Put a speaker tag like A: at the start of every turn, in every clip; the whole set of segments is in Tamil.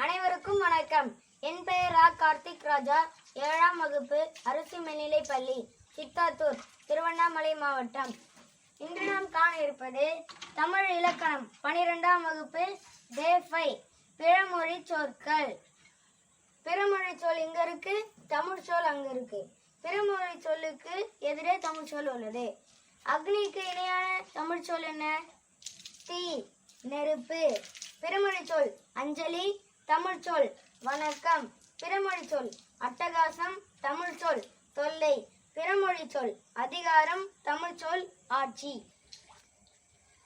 A: அனைவருக்கும் வணக்கம். என் பெயர் ரா. கார்த்திக் ராஜா. ஏழாம் வகுப்பு அரசு மேல்நிலை பள்ளி சித்தாத்தூர் திருவண்ணாமலை மாவட்டம். இன்று நாம் காண இருப்பது தமிழ் இலக்கணம். பனிரெண்டாம் வகுப்பு தேஃபை பிறமொழி சொற்கள். பிறமொழி சொல் இங்க இருக்கு தமிழ் சொல் அங்க இருக்கு. பிறமொழி சொல்லுக்கு எதிரே தமிழ் சொல் உள்ளது. அக்னிக்கு இணையான தமிழ் சொல் என்ன? தீ நெருப்பு. பிறமொழி சொல் அஞ்சலி தமிழ் சொல். வணக்கம். பிறமொழி சொல். அட்டகாசம். தமிழ் சொல். தொல்லை. பிறமொழி சொல். அதிகாரம். தமிழ் சொல். ஆட்சி.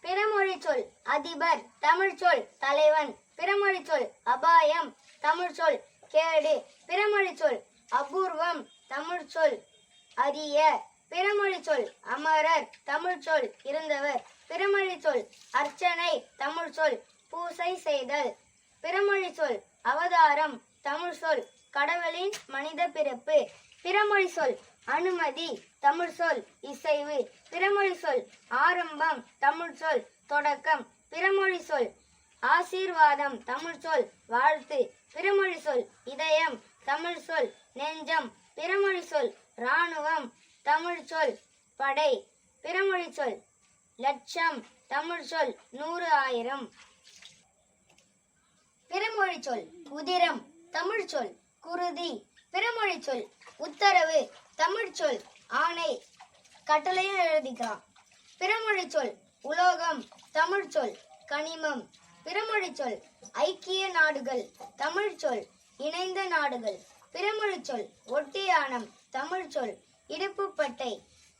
A: பிறமொழி சொல். அதிபர். தமிழ் சொல். தலைவன். பிறமொழி சொல். அபாயம். தமிழ் சொல். கேடு. பிறமொழி சொல். அபூர்வம். தமிழ் சொல். அரிய. பிறமொழி சொல். அமரர். தமிழ் சொல். இருந்தவர். பிறமொழி சொல். அர்ச்சனை. தமிழ் சொல். பூசை செய்தல். பிறமொழி சொல் அவதாரம் தமிழ் சொல் கடவுளின் மனித பிறப்பு. பிறமொழி சொல் அனுமதி தமிழ் சொல் இசைவு. பிறமொழி சொல் ஆரம்பம் தமிழ் சொல் தொடக்கம். பிறமொழி சொல் ஆசீர்வாதம் தமிழ் சொல் வாழ்த்து. பிறமொழி சொல் இதயம் தமிழ் சொல் நெஞ்சம். பிறமொழி சொல் இராணுவம் தமிழ் சொல் படை. பிறமொழி சொல் லட்சம் தமிழ் சொல் நூறு ஆயிரம். பிறமொழி சொல் உதிரம் தமிழ் சொல் குருதி பிறமொழி சொல் உத்தரவு தமிழ் சொல் ஆணை கட்டளையும் எழுதிக்கலாம். பிறமொழி சொல் உலோகம் தமிழ் சொல் கனிமம். பிறமொழி சொல் ஐக்கிய நாடுகள் தமிழ் சொல் இணைந்த நாடுகள். பிறமொழி சொல் ஒட்டியானம் தமிழ் சொல் இடுப்புப்பட்டை.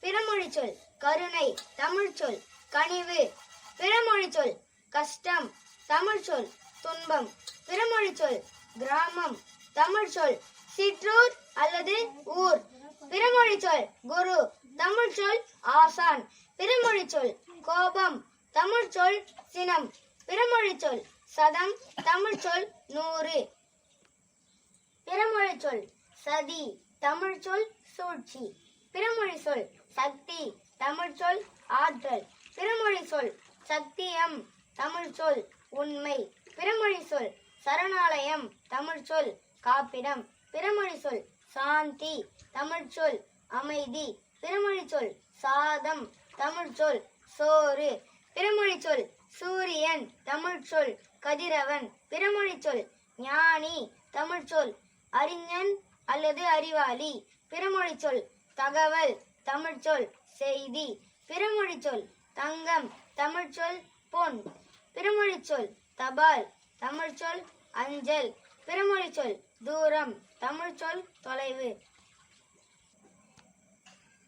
A: பிறமொழி சொல் கருணை தமிழ் சொல் கனிவு. பிறமொழி சொல் கஷ்டம் தமிழ் சொல் துன்பம். பிறமொழி சொல் கிராமம். தமிழ் சொல் சிற்றூர் அல்லது ஊர். பிறமொழி சொல் குரு. தமிழ் சொல் ஆசான். பிறமொழி சொல் கோபம். தமிழ் சொல் சினம். பிறமொழி சொல் சதம். தமிழ் சொல் நூறு. பிறமொழி சொல் சதி. தமிழ் சொல் சூழ்ச்சி. பிறமொழி சொல் சக்தி. தமிழ் சொல் ஆற்றல். பிறமொழி சொல் சத்தியம். தமிழ் சொல் உண்மை. பிறமொழி சொல் சரணாலயம் தமிழ் சொல் காப்பிடம். பிறமொழி சொல் சாந்தி தமிழ் சொல் அமைதி. பிறமொழி சொல் சாதம் தமிழ் சொல் சோறு. பிறமொழி சொல் சூரியன் தமிழ் சொல் கதிரவன். பிறமொழி சொல் ஞானி தமிழ் சொல் அறிஞன் அல்லது அறிவாளி. பிறமொழி சொல் தகவல் தமிழ் சொல் செய்தி. பிறமொழி சொல் தங்கம் தமிழ் சொல் பொன். பிறமொழி சொல் தபால் தமிழ் சொல் அஞ்சல் பிறமொழி சொல் தூரம் தமிழ் சொல் தொலைவு.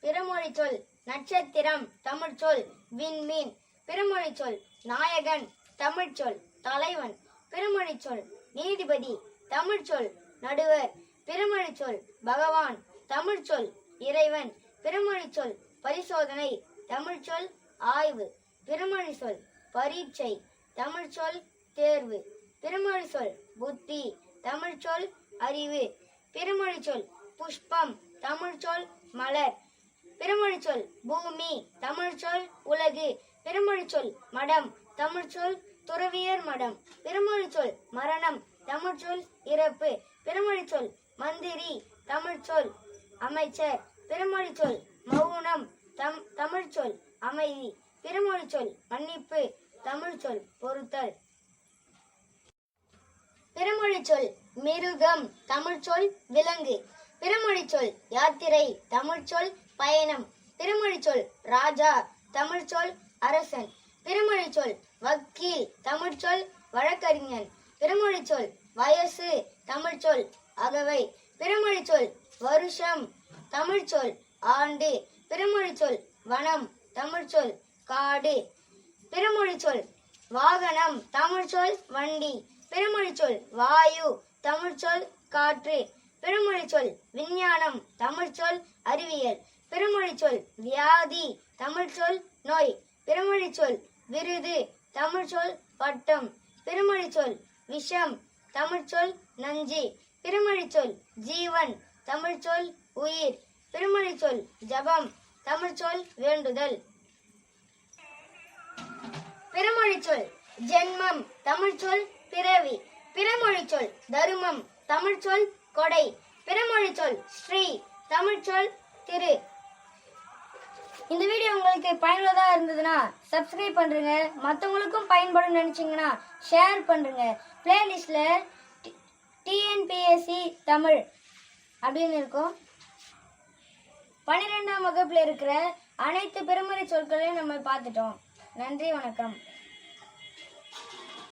A: பிறமொழி சொல் நட்சத்திரம் தமிழ் சொல் விண்மீன் பிறமொழி சொல் நாயகன் தமிழ் சொல் தலைவன். பிறமொழி சொல் நீதிபதி தமிழ் சொல் நடுவர். பிறமொழி சொல் பகவான் தமிழ் சொல் இறைவன். பிறமொழி சொல் பரிசோதனை தமிழ் சொல் ஆய்வு. பிறமொழி சொல் பரீட்சை தமிழ் சொல் தேர்வு. பிறமொழி சொல் புத்தி. தமிழ் சொல் அறிவு. பெருமொழி சொல் புஷ்பம். தமிழ் சொல் மலர். பெருமொழி சொல் பூமி. தமிழ் சொல் உலகு. பெருமொழி சொல் மடம். தமிழ் சொல் துறவியர் மடம். பெருமொழி சொல் மரணம். தமிழ் சொல் இறப்பு. பெருமொழி சொல் மந்திரி. தமிழ் சொல் அமைச்சர். பெருமொழி சொல் மௌனம். தம் தமிழ் சொல் அமைதி. பெருமொழி சொல் மன்னிப்பு. தமிழ் சொல் பொறுத்தல். பிறமொழி சொல் மிருகம் தமிழ் சொல் விலங்கு. பிறமொழி சொல் யாத்திரை தமிழ் சொல் பயணம். பிறமொழி சொல் ராஜா தமிழ் சொல் அரசன். பிறமொழி சொல் வக்கீல் தமிழ் சொல் வழக்கறிஞன். பிறமொழி சொல் வயசு தமிழ் சொல் அகவை. பிறமொழி சொல் வருஷம் தமிழ் சொல் ஆண்டு. பிறமொழி சொல் வனம் தமிழ் சொல் காடு. பிறமொழி சொல் வாகனம் தமிழ் சொல் வண்டி. பெருமொழி சொல் வாயு தமிழ் சொல் காற்று. பெருமொழி சொல் விஞ்ஞானம் தமிழ் சொல் அறிவியல். பெருமொழி சொல் வியாதி தமிழ் சொல் நோய். பெருமொழி சொல் விருது தமிழ் சொல் பட்டம். பெருமொழி சொல் விஷம் தமிழ் சொல் நஞ்சு. பெருமொழி சொல் ஜீவன் தமிழ் சொல் உயிர். பெருமொழி சொல் ஜபம் தமிழ் சொல் வேண்டுதல். பெருமொழி சொல் ஜென்மம் தமிழ் சொல் பிறவி. பிறமொழி சொல் தருமம். தமிழ் சொல் கொடை. பிறமொழி சொல் ஸ்ரீ. தமிழ் சொல் திரு. இந்த வீடியோ உங்களுக்கு பயனுள்ளதாக இருந்ததுன்னா சப்ஸ்கிரைப் பண்ணுறங்க மற்றவங்களுக்கும் பயன்படும் நினச்சிங்கன்னா ஷேர் பண்ணுறங்க பிளேலிஸ்டில் டிஎன்பிஎஸ்சி தமிழ் அப்படின்னு இருக்கும். பன்னிரெண்டாம் வகுப்பில் இருக்கிற அனைத்து பெருமறை சொற்களையும் நம்ம பார்த்துட்டோம். நன்றி வணக்கம்.